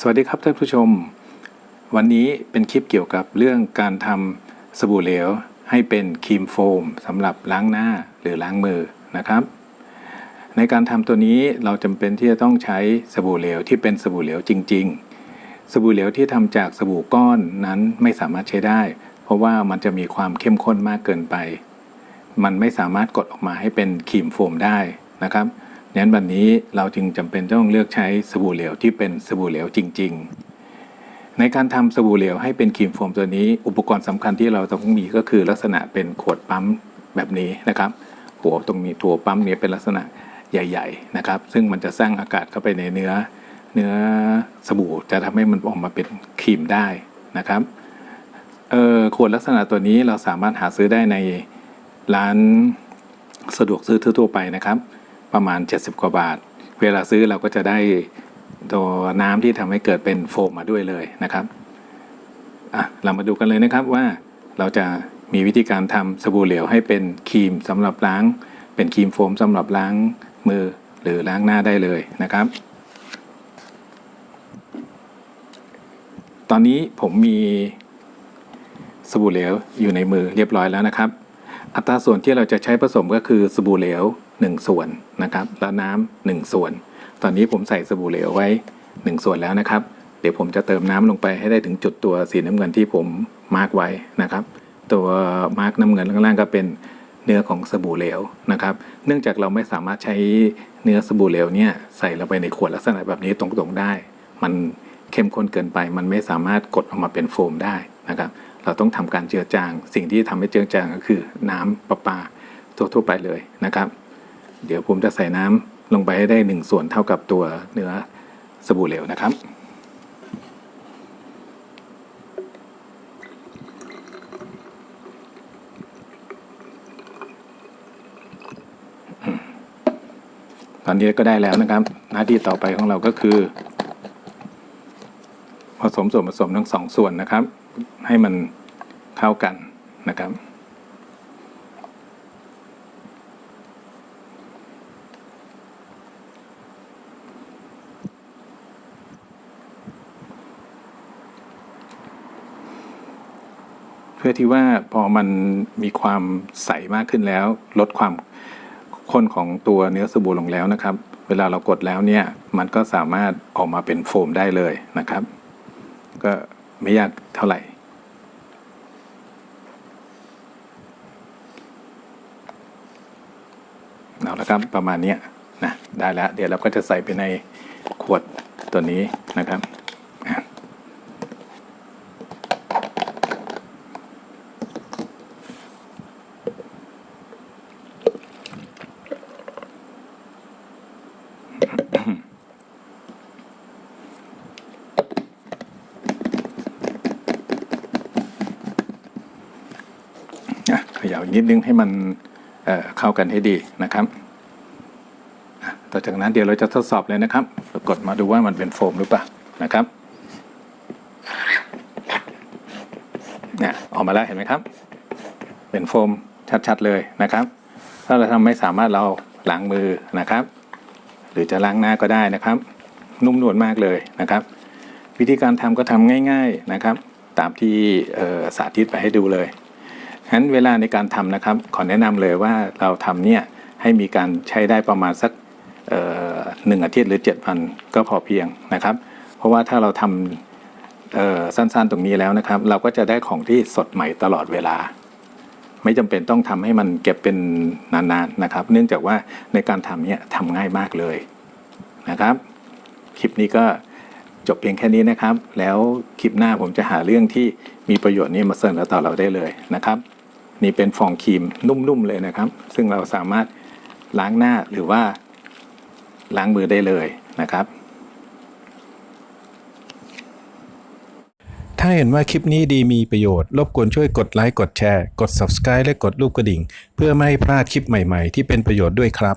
สวัสดีครับท่านผู้ชม วันนี้เป็นคลิปเกี่ยวกับเรื่องการทำสบู่เหลว ให้เป็นครีมโฟมสำหรับล้างหน้าหรือล้างมือนะครับ ในการทำตัวนี้เราจำเป็นที่จะต้องใช้สบู่เหลวที่เป็นสบู่เหลวจริง ๆ สบู่เหลวที่ทำจากสบู่ก้อนนั้นไม่สามารถใช้ได้ เพราะว่ามันจะมีความเข้มข้นมากเกินไป มันไม่สามารถกดออกมาให้เป็นครีมโฟมได้นะครับ งั้นวันนี้เราจึงจำเป็นต้องเลือกใช้สบู่เหลวที่เป็นสบู่เหลวจริง ๆ ในการทำสบู่เหลวให้เป็นครีมโฟมตัวนี้ อุปกรณ์สำคัญที่เราต้องมีก็คือลักษณะเป็นขวดปั๊มแบบนี้นะครับหัวตรงนี้ตัวปั๊มเนี่ยเป็นลักษณะใหญ่ ๆนะครับ ซึ่งมันจะสร้างอากาศเข้าไปในเนื้อเนื้อสบู่จะทำให้มันออกมาเป็นครีมได้นะครับเออขวดลักษณะตัวนี้เราสามารถหาซื้อได้ในร้านสะดวกซื้อทั่วไปนะครับ ประมาณ 70 กว่าบาท เวลาซื้อเราก็จะได้ตัวน้ำที่ทำให้เกิดเป็นโฟมมาด้วยเลยนะครับอะเรามาดูกันเลยนะครับว่าเราจะมีวิธีการทำสบู่เหลวให้เป็นครีมสำหรับล้าง เป็นครีมโฟมสำหรับล้างมือหรือล้างหน้าได้เลยนะครับ ตอนนี้ผมมีสบู่เหลวอยู่ในมือเรียบร้อยแล้วนะครับ อัตราส่วนที่เราจะใช้ผสมก็คือสบู่เหลว 1 ส่วนนะครับแล้วน้ำหนึ่1ส่วน ตอนนี้ผมใส่สบู่เหลวไว้ 1 ส่วนแล้วนะครับ เดี๋ยวผมจะเติมน้ำลงไปให้ได้ถึงจุดตัวสีน้ำเงินที่ผมมาร์กไว้นะครับ ตัวมาร์กน้ำเงินข้างล่างก็เป็นเนื้อของสบู่เหลวนะครับ เนื่องจากเราไม่สามารถใช้เนื้อสบู่เหลวเนี่ยใส่ลงไปในขวดลักษณะแบบนี้ตรงๆได้ มันเข้มข้นเกินไป มันไม่สามารถกดออกมาเป็นโฟมได้นะครับ เราต้องทำการเจือจาง สิ่งที่ทำให้เจือจางก็คือน้ำประปาทั่วๆไปเลยนะครับ เดี๋ยวผมจะใส่น้ำลงไปให้ได้หนึ่งส่วนเท่ากับตัวเนื้อสบู่เหลวนะครับ ตอนนี้ก็ได้แล้วนะครับ หน้าที่ต่อไปของเราก็คือ ผสมส่วนผสมทั้งสองส่วนนะครับ ให้มันเข้ากันนะครับ เพื่อที่ว่าพอมันมีความใสมากขึ้นแล้ว ลดความข้นของตัวเนื้อสบู่ลงแล้วนะครับ เวลาเรากดแล้วเนี่ยมันก็สามารถออกมาเป็นโฟมได้เลยนะครับ ก็ไม่ยากเท่าไหร่เอาละครับประมาณนี้นะได้แล้ว เดี๋ยวเราก็จะใส่ไปในขวดตัวนี้นะครับอะ อีกนิดนึงให้มันเเข้ากันให้ดีนะครับต่อจากนั้นเดี๋ยวเราจะทดสอบเลยนะครับกดมาดูว่ามันเป็นโฟมหรือเปล่านะครับเนี่ยออกมาแล้วเห็นไหมครับ เป็นโฟมชัดๆเลยนะครับ ถ้าเราทำไม่สามารถเราล้างมือนะครับ หรือจะล้างหน้าก็ได้นะครับ นุ่มนวลมากเลยนะครับ วิธีการทำก็ทำง่าย ๆนะครับ ตามที่สาธิตไปให้ดูเลย ฉะนั้นเวลาในการทำนะครับ ขอแนะนำเลยว่าเราทำเนี่ยให้มีการใช้ได้ประมาณสักหนึ่งอาทิตย์หรือ 7 วันก็พอเพียงนะครับ เพราะว่าถ้าเราทำสั้นๆตรงนี้แล้วนะครับ เราก็จะได้ของที่สดใหม่ตลอดเวลา ไม่จำเป็นต้องทำให้มันเก็บเป็นนานๆนะครับ เนื่องจากว่าในการทำเนี่ยทำง่ายมากเลยนะครับ คลิปนี้ก็จบเพียงแค่นี้นะครับ แล้วคลิปหน้าผมจะหาเรื่องที่มีประโยชน์นี้มาเสนอต่อเราได้เลยนะครับ นี่เป็นฟองครีมนุ่มๆเลยนะครับ ซึ่งเราสามารถล้างหน้าหรือว่าล้างมือได้เลยนะครับ ถ้าเห็นว่าคลิปนี้ดีมีประโยชน์ รบกวนช่วยกดไลค์กดแชร์ กด Subscribe และกดรูปกระดิ่ง เพื่อไม่ให้พลาดคลิปใหม่ๆ ที่เป็นประโยชน์ด้วยครับ